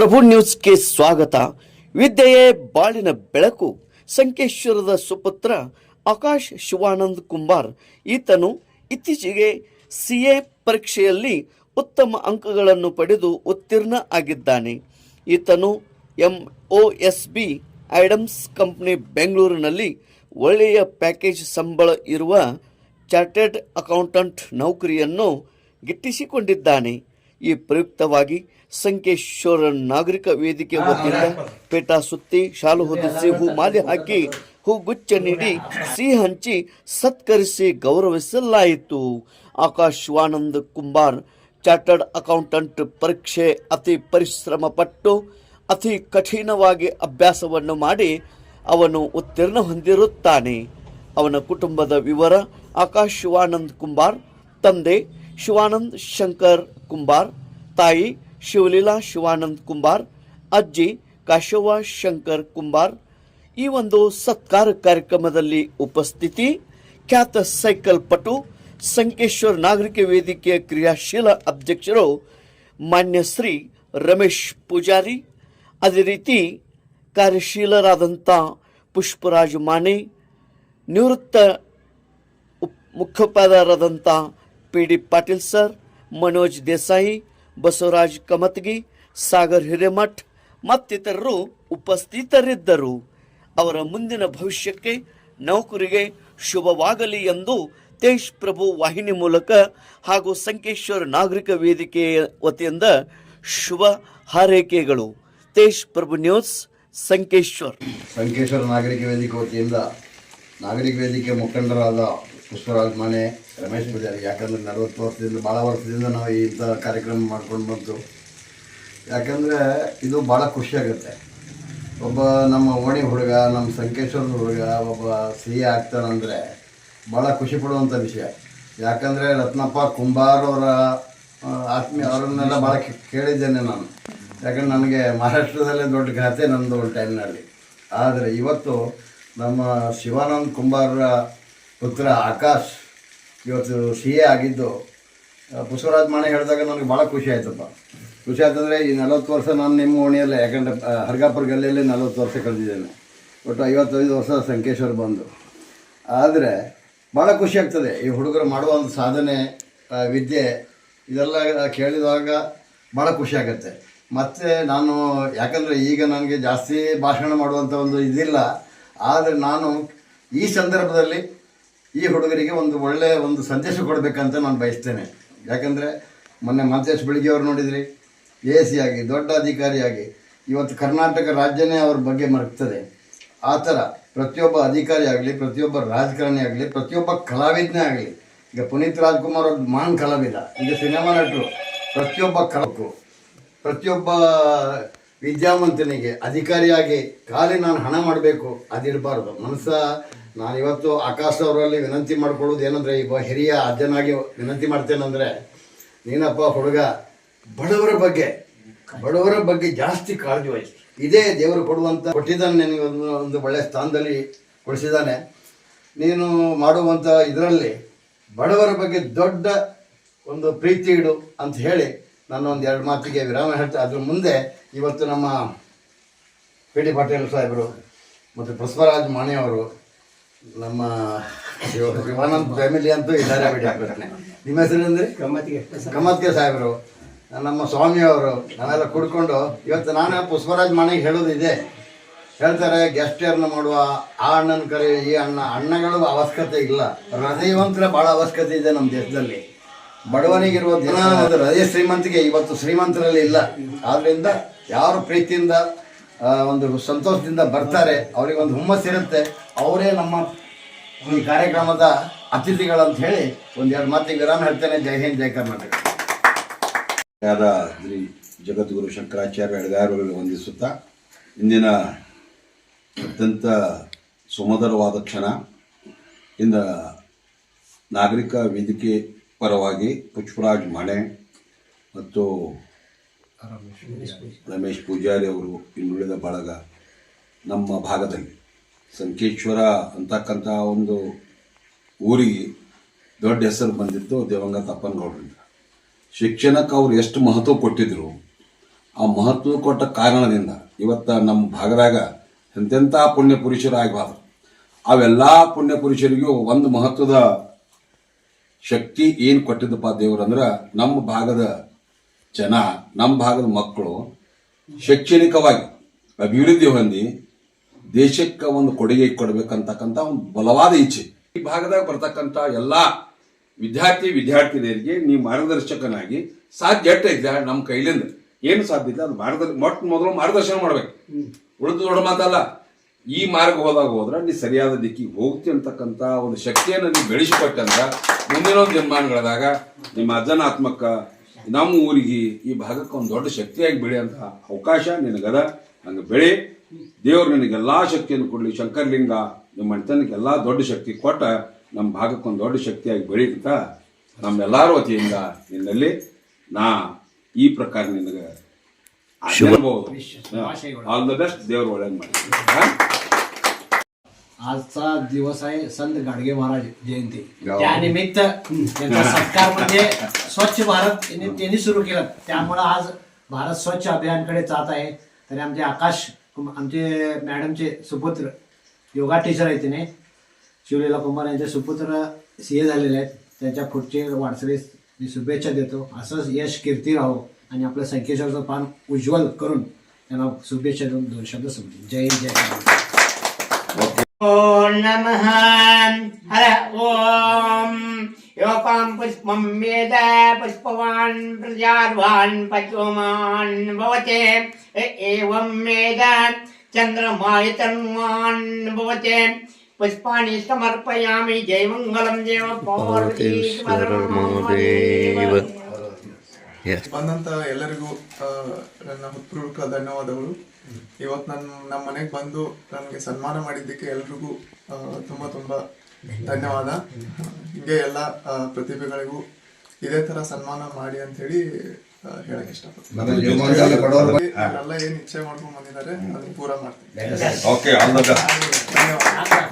ಪ್ರಭು ನ್ಯೂಸ್ಗೆ ಸ್ವಾಗತ. ವಿದ್ಯೆಯೇ ಬಾಳಿನ ಬೆಳಕು. ಸಂಕೇಶ್ವರದ ಸುಪುತ್ರ ಆಕಾಶ್ ಶಿವಾನಂದ್ ಕುಂಬಾರ್. ಈತನು ಇತ್ತೀಚೆಗೆ ಸಿ ಎ ಪರೀಕ್ಷೆಯಲ್ಲಿ ಉತ್ತಮ ಅಂಕಗಳನ್ನು ಪಡೆದು ಉತ್ತೀರ್ಣ ಆಗಿದ್ದಾನೆ. ಈತನು ಎಂ ಒ ಎಸ್ ಬಿ ಐಡಮ್ಸ್ ಕಂಪ್ನಿ ಬೆಂಗಳೂರಿನಲ್ಲಿ ಒಳ್ಳೆಯ ಪ್ಯಾಕೇಜ್ ಸಂಬಳ ಇರುವ ಚಾರ್ಟೆಡ್ ಅಕೌಂಟೆಂಟ್ ನೌಕರಿಯನ್ನು ಗಿಟ್ಟಿಸಿಕೊಂಡಿದ್ದಾನೆ. ಈ ಪ್ರಯುಕ್ತವಾಗಿ ಸಂಕೇಶ್ವರ ನಾಗರಿಕ ವೇದಿಕೆ ವತಿಯಿಂದ ಪೇಟ ಸುತ್ತಿ ಶಾಲು ಹೊದಿಸಿ ಹೂ ಮಾಲೆ ಹಾಕಿ ಹೂಗುಚ್ಚ ನೀಡಿ ಸಿಹಿ ಹಂಚಿ ಸತ್ಕರಿಸಿ ಗೌರವಿಸಲಾಯಿತು. ಆಕಾಶ್ ಶಿವಾನಂದ್ ಕುಂಬಾರ್ ಚಾರ್ಟರ್ಡ್ ಅಕೌಂಟೆಂಟ್ ಪರೀಕ್ಷೆ ಅತಿ ಪರಿಶ್ರಮ ಪಟ್ಟು ಅತಿ ಕಠಿಣವಾಗಿ ಅಭ್ಯಾಸವನ್ನು ಮಾಡಿ ಅವನು ಉತ್ತೀರ್ಣ ಹೊಂದಿರುತ್ತಾನೆ. ಅವನ ಕುಟುಂಬದ ವಿವರ ಆಕಾಶ್ ಶಿವಾನಂದ್ ಕುಂಬಾರ್ ತಂದೆ ಶಿವಾನಂದ್ ಶಂಕರ್ ಕುಂಬಾರ್, ತಾಯಿ ಶಿವಲೀಲಾ ಶಿವಾನಂದ್ ಕುಂಬಾರ್, ಅಜ್ಜಿ ಕಾಶವ ಶಂಕರ್ ಕುಂಬಾರ್. ಈ ಒಂದು ಸತ್ಕಾರ ಕಾರ್ಯಕ್ರಮದಲ್ಲಿ ಉಪಸ್ಥಿತಿ, ಖ್ಯಾತ ಸೈಕಲ್ ಪಟು, ಸಂಕೇಶ್ವರ ನಾಗರಿಕ ವೇದಿಕೆಯ ಕ್ರಿಯಾಶೀಲ ಅಧ್ಯಕ್ಷರು ಮಾನ್ಯ ಶ್ರೀ ರಮೇಶ್ ಪೂಜಾರಿ, ಅದೇ ರೀತಿ ಕಾರ್ಯಶೀಲರಾದಂಥ ಪುಷ್ಪರಾಜ್ ಮಾನೆ ನಿವೃತ್ತ ಮುಖ್ಯೋಪಾಧ್ಯಾಯರಾದಂಥ P D Patil sir, Manoj Desai, Basavaraj Kamatgi, Sagar Hiremath ಮತ್ತಿತರರು ಉಪಸ್ಥಿತರಿದ್ದರು. ಅವರ ಮುಂದಿನ ಭವಿಷ್ಯಕ್ಕೆ ನೌಕರಿಗೆ ಶುಭವಾಗಲಿ ಎಂದು ತೇಜ್ ಪ್ರಭು ವಾಹಿನಿ ಮೂಲಕ ಹಾಗೂ ಸಂಕೇಶ್ವರ ನಾಗರಿಕ ವೇದಿಕೆ ವತಿಯಿಂದ ಶುಭ ಹಾರೈಕೆಗಳು. ತೇಜ್ ಪ್ರಭು ನ್ಯೂಸ್, ಸಂಕೇಶ್ವರ್. ಸಂಕೇಶ್ವರ ನಾಗರಿಕ ವೇದಿಕೆ ವತಿಯಿಂದ ನಾಗರಿಕ ವೇದಿಕೆ ಮುಖಂಡರಾದ ಪುಷ್ಪರಾಜ್ ಮನೆ ರಮೇಶ್ ಪೂಜಾರಿ ಯಾಕಂದರೆ ನಲವತ್ತು ವರ್ಷದಿಂದ ಭಾಳ ವರ್ಷದಿಂದ ನಾವು ಇಂಥ ಕಾರ್ಯಕ್ರಮ ಮಾಡ್ಕೊಂಡು ಬಂತು. ಯಾಕಂದರೆ ಇದು ಭಾಳ ಖುಷಿಯಾಗುತ್ತೆ ಒಬ್ಬ ನಮ್ಮ ಓಣಿ ಹುಡುಗ ನಮ್ಮ ಸಂಕೇಶ್ವರದ ಹುಡುಗ ಒಬ್ಬ ಸಿಹಿ ಆಗ್ತಾನಂದರೆ ಭಾಳ ಖುಷಿ ಪಡುವಂಥ ವಿಷಯ. ಯಾಕಂದರೆ ರತ್ನಪ್ಪ ಕುಂಬಾರ್ ಅವರ ಆ, ಆತ್ಮೀಯ ಅವರನ್ನೆಲ್ಲ ಭಾಳ ಕೇಳಿದ್ದೇನೆ ನಾನು. ಯಾಕಂದ್ರೆ ನನಗೆ ಮಹಾರಾಷ್ಟ್ರದಲ್ಲೇ ದೊಡ್ಡ ಗಾತೆ ನಮ್ಮದು ಒಂದು ಟೈಮ್ನಲ್ಲಿ ಆದರೆ ಇವತ್ತು ನಮ್ಮ ಶಿವಾನಂದ್ ಕುಂಬಾರರ ಪುತ್ರ ಆಕಾಶ್ ಇವತ್ತು ಸಿ ಎ ಆಗಿದ್ದು ಬಸವರಾಜ್ ಮಾಣೆ ಹೇಳಿದಾಗ ನನಗೆ ಭಾಳ ಖುಷಿ ಆಯ್ತಪ್ಪ. ಖುಷಿ ಆಯ್ತಂದರೆ ಈ ನಲವತ್ತು ವರ್ಷ ನಾನು ನಿಮ್ಮ ಓಣಿಯಲ್ಲಿ ಯಾಕಂದರೆ ಹರ್ಗಾಪುರ ಗಲ್ಲಿಯಲ್ಲಿ ನಲವತ್ತು ವರ್ಷ ಕಳೆದಿದ್ದೇನೆ. ಒಟ್ಟು ಐವತ್ತೈದು ವರ್ಷ ಸಂಕೇಶ್ವರ್ ಬಂದು. ಆದರೆ ಭಾಳ ಖುಷಿ ಆಗ್ತದೆ, ಈ ಹುಡುಗರು ಮಾಡುವಂಥ ಸಾಧನೆ ವಿದ್ಯೆ, ಇದೆಲ್ಲ ಕೇಳಿದಾಗ ಭಾಳ ಖುಷಿ ಆಗುತ್ತೆ. ಮತ್ತು ನಾನು, ಯಾಕಂದರೆ ಈಗ ನನಗೆ ಜಾಸ್ತಿ ಭಾಷಣ ಮಾಡುವಂಥ ಒಂದು ಇದಿಲ್ಲ, ಆದರೆ ನಾನು ಈ ಸಂದರ್ಭದಲ್ಲಿ ಈ ಹುಡುಗರಿಗೆ ಒಂದು ಒಳ್ಳೆಯ ಒಂದು ಸಂದೇಶ ಕೊಡಬೇಕಂತ ನಾನು ಬಯಸ್ತೇನೆ. ಯಾಕಂದರೆ ಮೊನ್ನೆ ಮಂತೇಶ್ ಬೆಳಿಗ್ಗೆ ಅವರು ನೋಡಿದ್ರಿ, ಎ ಸಿ ಆಗಿ, ದೊಡ್ಡ ಅಧಿಕಾರಿಯಾಗಿ ಇವತ್ತು ಕರ್ನಾಟಕ ರಾಜ್ಯನೇ ಅವ್ರ ಬಗ್ಗೆ ಮರಗ್ತದೆ. ಆ ಥರ ಪ್ರತಿಯೊಬ್ಬ ಅಧಿಕಾರಿ ಆಗಲಿ, ಪ್ರತಿಯೊಬ್ಬ ರಾಜಕಾರಣಿ ಆಗಲಿ, ಪ್ರತಿಯೊಬ್ಬ ಕಲಾವಿದನೇ ಆಗಲಿ, ಈಗ ಪುನೀತ್ ರಾಜ್ಕುಮಾರ್ ಅವ್ರ ಮಹಾನ್ ಕಲಾವಿದ, ಈಗ ಸಿನಿಮಾ ನಟರು, ಪ್ರತಿಯೊಬ್ಬ ಕಲಕು ಪ್ರತಿಯೊಬ್ಬ ವಿದ್ಯಾವಂತನಿಗೆ ಅಧಿಕಾರಿಯಾಗಿ ಖಾಲಿ ನಾನು ಹಣ ಮಾಡಬೇಕು, ಅದಿರಬಾರ್ದು. ಮನಸ್ಸ ನಾನು ಇವತ್ತು ಆಕಾಶ್ ಅವರಲ್ಲಿ ವಿನಂತಿ ಮಾಡ್ಕೊಳ್ಳೋದು ಏನಂದರೆ ಈಗ ಹಿರಿಯ ಅಜ್ಜನಾಗಿ ವಿನಂತಿ ಮಾಡ್ತೇನೆಂದರೆ ನೀನಪ್ಪ ಹುಡುಗ, ಬಡವರ ಬಗ್ಗೆ ಬಡವರ ಬಗ್ಗೆ ಜಾಸ್ತಿ ಕಾಳಜಿ ವಹಿಸಿ. ಇದೇ ದೇವರು ಕೊಡುವಂಥ ಕೊಟ್ಟಿದ್ದಾನೆ ನಿನಗೆ ಒಂದು ಒಂದು ಒಳ್ಳೆಯ ಸ್ಥಾನದಲ್ಲಿ ಕೊಡಿಸಿದ್ದಾನೆ. ನೀನು ಮಾಡುವಂಥ ಇದರಲ್ಲಿ ಬಡವರ ಬಗ್ಗೆ ದೊಡ್ಡ ಒಂದು ಪ್ರೀತಿ ಇಡು ಅಂತ ಹೇಳಿ ನಾನು ಒಂದು ಎರಡು ಮಾತಿಗೆ ವಿರಾಮ ಹೇಳ್ತಾ, ಅದ್ರ ಮುಂದೆ ಇವತ್ತು ನಮ್ಮ ಪಿ ಡಿ ಪಾಟೀಲ್ ಸಾಹೇಬರು ಮತ್ತು ಪುಷ್ಪರಾಜ್ ಮಾಣಿ ಅವರು ನಮ್ಮ ಶಿವ- ಶಿವಾನಂದ್ ಫ್ಯಾಮಿಲಿ ಅಂತೂ ಇದ್ದಾರೆ ಬಿಡಿ ನಿಮ್ಮ ಹೆಸರು ಅಂದ್ರೆ? ಕಮತ್ಗೆ ಸಾಹೇಬರು. ನಮ್ಮ ಸ್ವಾಮಿಯವರು ನಾವೆಲ್ಲ ಕುಡ್ಕೊಂಡು ಇವತ್ತು ನಾನು ಪುಷ್ಪರಾಜ್ ಮನೆಗೆ ಹೇಳೋದಿದೆ. ಹೇಳ್ತಾರೆ ಗೆಸ್ಟ್ ಯಾರನ್ನ ಮಾಡುವ? ಆ ಅಣ್ಣನ ಕರೆ ಈ ಅಣ್ಣ. ಅಣ್ಣಗಳು ಅವಶ್ಯಕತೆ ಇಲ್ಲ. ಹೃದಯವಂತರ ಭಾಳ ಅವಶ್ಯಕತೆ ಇದೆ ನಮ್ಮ ದೇಶದಲ್ಲಿ. ಬಡವನಿಗಿರುವ ದಿನ ಹೃದಯ ಶ್ರೀಮಂತಿಗೆ ಇವತ್ತು ಶ್ರೀಮಂತರಲ್ಲಿ ಇಲ್ಲ. ಆದ್ರಿಂದ ಯಾರು ಪ್ರೀತಿಯಿಂದ ಒಂದು ಸಂತೋಷದಿಂದ ಬರ್ತಾರೆ. ಅವರಿಗೆ ಒಂದು ಹುಮ್ಮಸ್ಸಿರುತ್ತೆ ಅವರೇ ನಮ್ಮ ಈ ಕಾರ್ಯಕ್ರಮದ ಅತಿಥಿಗಳಂತ ಹೇಳಿ ಒಂದೆರಡು ಮಾತಿಗೆ ವಿರಾಮ ಹೇಳ್ತೇನೆ. ಜೈ ಹಿಂದ್, ಜೈ ಕರ್ನಾಟಕ. ಶ್ರೀ ಜಗದ್ಗುರು ಶಂಕರಾಚಾರ್ಯ ಎಡಗಾರರಲ್ಲಿ ವಂದಿಸುತ್ತಾ, ಇಂದಿನ ಅತ್ಯಂತ ಸುಮಧುರವಾದ ಕ್ಷಣ. ಇಂದ ನಾಗರಿಕ ವೇದಿಕೆ ಪರವಾಗಿ ಪುಷ್ಪರಾಜ್ ಮಣೆ ಮತ್ತು ರಮೇಶ್ ಪೂಜಾರಿ ಅವರು ಇನ್ನುಳಿದ ಬಳಗ ನಮ್ಮ ಭಾಗದಲ್ಲಿ. ಸಂಕೇಶ್ವರ ಅಂತಕ್ಕಂಥ ಒಂದು ಊರಿಗೆ ದೊಡ್ಡ ಹೆಸರು ಬಂದಿತ್ತು ದೇವಂಗತ ಅಪ್ಪನಗೌಡರಿಂದ ಶಿಕ್ಷಣಕ್ಕೆ ಅವ್ರು ಎಷ್ಟು ಮಹತ್ವ ಕೊಟ್ಟಿದ್ರು, ಆ ಮಹತ್ವ ಕೊಟ್ಟ ಕಾರಣದಿಂದ ಇವತ್ತ ನಮ್ಮ ಭಾಗದಾಗ ಎಂತೆಂಥ ಪುಣ್ಯ ಪುರುಷರು ಆಗಬಾರ್ದು. ಅವೆಲ್ಲ ಪುಣ್ಯ ಪುರುಷರಿಗೂ ಒಂದು ಮಹತ್ವದ ಶಕ್ತಿ ಏನು ಕೊಟ್ಟಿದ್ದಪ್ಪ ದೇವ್ರು ಅಂದ್ರೆ ನಮ್ಮ ಭಾಗದ ಜನ ನಮ್ಮ ಭಾಗದ ಮಕ್ಕಳು ಶೈಕ್ಷಣಿಕವಾಗಿ ಅಭಿವೃದ್ಧಿ ಹೊಂದಿ ದೇಶಕ್ಕೆ ಒಂದು ಕೊಡುಗೆ ಕೊಡಬೇಕಂತಕ್ಕಂಥ ಒಂದು ಬಲವಾದ ಇಚ್ಛೆ. ಈ ಭಾಗದಾಗ ಬರ್ತಕ್ಕಂಥ ಎಲ್ಲ ವಿದ್ಯಾರ್ಥಿ, ವಿದ್ಯಾರ್ಥಿನಿಯರಿಗೆ ನೀವು ಮಾರ್ಗದರ್ಶಕನಾಗಿ ಸಾಧ್ಯ ಎಷ್ಟೈತೆ ನಮ್ಮ ಕೈಲಿಂದ? ಏನು ಸಾಧ್ಯ ಇಲ್ಲ, ಅದು ಮಾರ್ಗದ, ಮೊಟ್ಟ ಮೊದಲು ಮಾರ್ಗದರ್ಶನ ಮಾಡ್ಬೇಕು. ಉಳಿದು ದೊಡ್ಡ ಮಾತಲ್ಲ, ಈ ಮಾರ್ಗ ಹೋದಾಗ ಹೋದ್ರೆ ನೀ ಸರಿಯಾದ ದಿಕ್ಕಿಗೆ ಹೋಗ್ತಿ ಅಂತಕ್ಕಂಥ ಒಂದು ಶಕ್ತಿಯನ್ನು ನೀವು ಬೆಳೆಸಿಕೊಟ್ಟಂತ ಮುಂದಿನ ಒಂದು ಜನ್ಮಾನಗಳಾದಾಗ ನಿಮ್ಮ ಅಜ್ಜನ ಆತ್ಮಕ್ಕ ನಮ್ಮ ಊರಿಗೆ ಈ ಭಾಗಕ್ಕೆ ಒಂದು ದೊಡ್ಡ ಶಕ್ತಿಯಾಗಿ ಬೆಳೆಯುವಂತಹ ಅವಕಾಶ ನಿನಗದ. ಹಂಗೆ ಬೆಳೆ. ದೇವರು ನಿನಗೆಲ್ಲಾ ಶಕ್ತಿಯನ್ನು ಕೊಡಲಿ. ಶಂಕರ್ಲಿಂಗ ನಿಮ್ಮ ಮನೆತನಕ್ಕೆ ಎಲ್ಲಾ ದೊಡ್ಡ ಶಕ್ತಿ ಕೊಟ್ಟ ನಮ್ಮ ಭಾಗಕ್ಕೆ ಒಂದು ದೊಡ್ಡ ಶಕ್ತಿಯಾಗಿ ಬೆಳೀತ ನಮ್ಮೆಲ್ಲರ ವತಿಯಿಂದ ನಿನ್ನಲ್ಲಿ ನಾ ಈ ಪ್ರಕಾರ ನಿನಗೆ ಆಲ್ ದ ಬೆಸ್ಟ್ ದೇವರು ಒಳ್ಳೇದು ಮಾಡಿ आजचा दिवस आहे संत गाडगे महाराज जयंती. गाव. त्यानिमित्त त्यांचा सत्कार म्हणजे स्वच्छ भारत यांनी त्यांनी सुरू केलं. त्यामुळं आज भारत स्वच्छ अभियानकडे जात आहे. तरी आमचे आकाश आमचे मॅडमचे सुपुत्र योगा टीचर आहेत तिने. शिवलीला कुमार यांचे सुपुत्र सी ए झालेले आहेत. त्यांच्या पुढचे वाटचालीस मी शुभेच्छा देतो. असंच यश कीर्ती राहो आणि आपलं संकेश्वरचं पान उज्ज्वल करून त्यांना शुभेच्छा देऊन दोन शब्द समजून. जय जय. ॐ नमः। हर ॐ योपां पुष्पं वेद पुष्पवान् प्रजार्वान् पचोमान् भवते। एवं वेद। चन्द्रमाय तन्वान् भवते। पुष्पाणि समर्पयामि। जयमङ्गलं देव पार्वती ಬಂದಂತ ಎಲ್ಲರಿಗೂ ಆ, ನನ್ನ ಹೃತ್ಪೂರ್ವಕ ಧನ್ಯವಾದಗಳು. ಇವತ್ತು ನನ್ನ ನಮ್ಮ ಮನೆಗೆ ಬಂದು ನನಗೆ ಸನ್ಮಾನ ಮಾಡಿದ್ದಕ್ಕೆ ಎಲ್ರಿಗೂ ತುಂಬಾ ತುಂಬಾ ತುಂಬ ಧನ್ಯವಾದ. ಹಿಂಗೆ ಎಲ್ಲ ಆ, ಪ್ರತಿಭೆಗಳಿಗೂ ಇದೇ ತರ ಸನ್ಮಾನ ಮಾಡಿ ಅಂತ ಹೇಳಿ ಹೇಳಕ್ ಇಷ್ಟಪಡ್ತೀನಿ. ಎಲ್ಲ ಏನ್ ಇಚ್ಛೆ ಮಾಡ್ಕೊಂಡ್ ಬಂದಿದ್ದಾರೆ ಅದನ್ನ ಪೂರ ಮಾಡ್ತೀನಿ. ಧನ್ಯವಾದ.